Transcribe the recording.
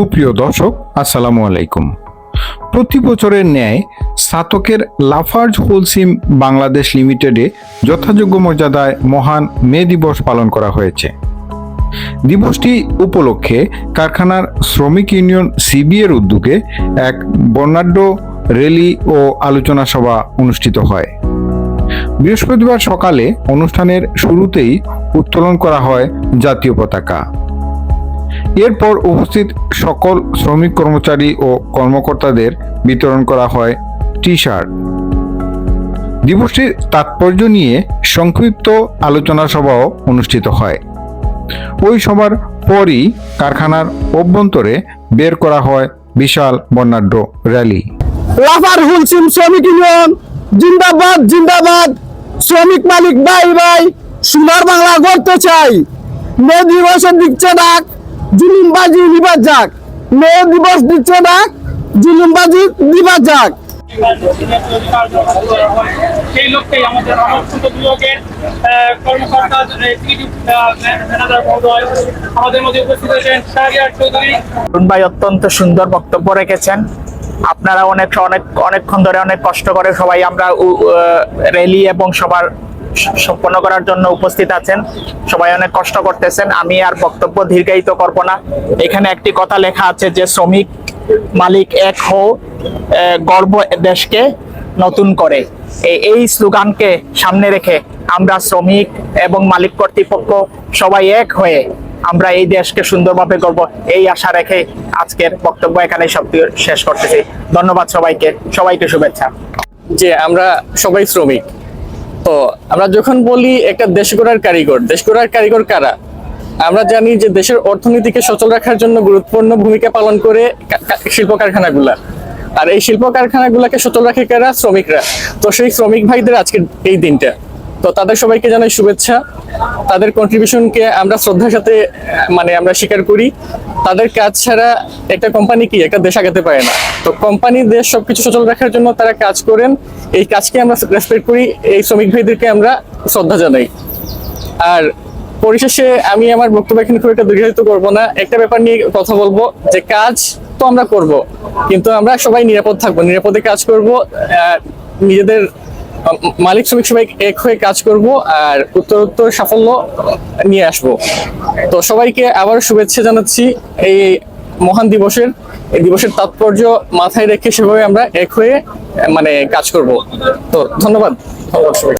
সুপ্রিয় দর্শক, আসসালামু আলাইকুম। প্রতি বছরের ন্যায় স্নাতকের লাফার্জ হোলসিম বাংলাদেশ লিমিটেডে যথাযোগ্য মর্যাদায় মহান মে দিবস পালন করা হয়েছে। দিবসটি উপলক্ষে কারখানার শ্রমিক ইউনিয়ন সিবিএর উদ্যোগে এক বর্ণাঢ্য র্যালি ও আলোচনা সভা অনুষ্ঠিত হয়। বৃহস্পতিবার সকালে অনুষ্ঠানের শুরুতেই উত্তোলন করা হয় জাতীয় পতাকা। এরপর উপস্থিত সকল শ্রমিক কর্মচারী ও কর্মকর্তাদের বিতরণ করা হয় টি শার্ট দিবসটির তাৎপর্য নিয়ে সংক্ষিপ্ত আলোচনা সভাও অনুষ্ঠিত হয়। ওই সভার পরই কারখানার অভ্যন্তরে বের করা হয় বিশাল বর্ণাঢ্য র্যালি। লাফার হুলসিম শ্রমিক ইউনিয়ন, জিন্দাবাদ জিন্দাবাদ। শ্রমিক মালিক, ভাই ভাই, সোনার বাংলা গড়তে চাই। মে দিবসের দিচ্ছে ডাক। জুলুমবাজি যাক। মে দিবস দিচ্ছে ডাক জুলুমবাজি যাক। সেই লক্ষ্যেই আমাদের অনন্ত বিভাগের কর্মকর্তা এক্সিকিউটিভ ম্যানেজার মহোদয় আমাদের মধ্যে উপস্থিত আছেন শাহরিয়ার চৌধুরী। ভাই অত্যন্ত সুন্দর বক্তব্য রেখেছেন। আপনারা অনেক অনেক অনেকক্ষণ ধরে অনেক কষ্ট করে সবাই আমরা র্যালি এবং সবার সম্পন্ন করার জন্য উপস্থিত আছেন। সবাই অনেক কষ্ট করতেছেন। আমি আর বক্তব্য দীর্ঘায়িত করব না। এখানে একটি কথা লেখা আছে যে, শ্রমিক মালিক এক হো গর্ব দেশকে নতুন করে। এই- স্লোগানকে সামনে রেখে আমরা শ্রমিক এবং মালিক কর্তৃপক্ষ সবাই এক হয়ে আমরা এই দেশকে সুন্দরভাবে করব এই আশা রেখে আজকের বক্তব্য এখানে সব শেষ করতেছি। ধন্যবাদ সবাইকে। সবাইকে শুভেচ্ছা। যে, আমরা সবাই শ্রমিক। তো আমরা যখন বলি একটা দেশ গড়ার কারিগর দেশ গড়ার কারিগর কারা? আমরা জানি যে দেশের অর্থনীতিকে সচল রাখার জন্য গুরুত্বপূর্ণ ভূমিকা পালন করে শিল্প কারখানাগুলা আর এই শিল্প কারখানাগুলাকে সচল রাখে কারা? শ্রমিকরা। তো সেই শ্রমিক ভাইদের আজকের এই দিনটা। তো তাদের সবাইকে জানাই শুভেচ্ছা। তাদের কন্ট্রিবিউশনকে আমরা শ্রদ্ধার সাথে মানে আমরা স্বীকার করি। তাদের কাজ ছাড়া একটা কোম্পানি কি? একটা দেশ আগাতে পারে না। তো কোম্পানি দেশ সবকিছু সচল রাখার জন্য তারা কাজ করেন। এই কাজকে আমরা রেসপেক্ট করি, এই শ্রমিক ভাইদেরকে আমরা শ্রদ্ধা জানাই। আর পরিশেষে আমি আমার বক্তব্য এখানে খুব একটা দীর্ঘায়িত করব না। একটা ব্যাপার নিয়ে কথা বলব, যে কাজ তো আমরা করব, কিন্তু আমরা সবাই নিরাপদ থাকব, নিরাপদে কাজ করব নিজেদের মালিক শ্রমিক সবাই এক হয়ে কাজ করব, আর উত্তরোত্তর সাফল্য নিয়ে আসব। তো সবাইকে আবার শুভেচ্ছা জানাচ্ছি এই মহান দিবসের এই দিবসের তাৎপর্য মাথায় রেখে সেভাবে আমরা এক হয়ে মানে কাজ করব তো ধন্যবাদ।